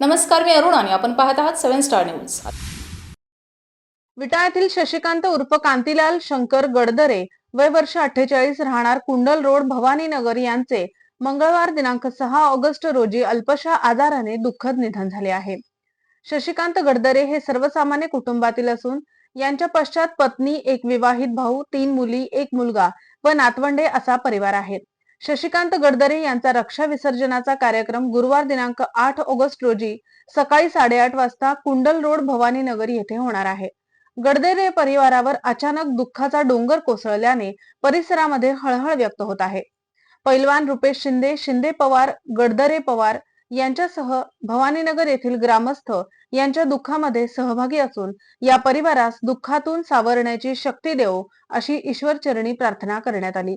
नमस्कार मी अरुण आणि आपण पाहत आहात सेव्हन स्टार न्यूज. विटाळ्यातील शशिकांत उर्फ कांतीलाल शंकर गडदरे वय वर्ष अठ्ठेचाळीस राहणार कुंडल रोड भवानीनगर यांचे मंगळवार दिनांक सहा ऑगस्ट रोजी अल्पशा आजाराने दुःखद निधन झाले आहे. शशिकांत गडदरे हे सर्वसामान्य कुटुंबातील असून यांच्या पश्चात पत्नी एक विवाहित भाऊ तीन मुली एक मुलगा व नातवंडे असा परिवार आहे. शशिकांत गडदरे यांचा रक्षा विसर्जनाचा कार्यक्रम गुरुवार दिनांक आठ ऑगस्ट रोजी सकाळी साडेआठ वाजता कुंडल रोड भवानी नगर येथे होणार आहे. गडदेरे परिवारावर अचानक दुःखाचा डोंगर कोसळल्याने परिसरामध्ये हळहळ व्यक्त होत आहे. पैलवान रुपेश शिंदे शिंदे पवार गडदरे पवार यांच्यासह भवानीनगर येथील ग्रामस्थ यांच्या दुःखामध्ये सहभागी असून या परिवारास दुःखातून सावरण्याची शक्ती देवो अशी ईश्वरचरणी प्रार्थना करण्यात आली.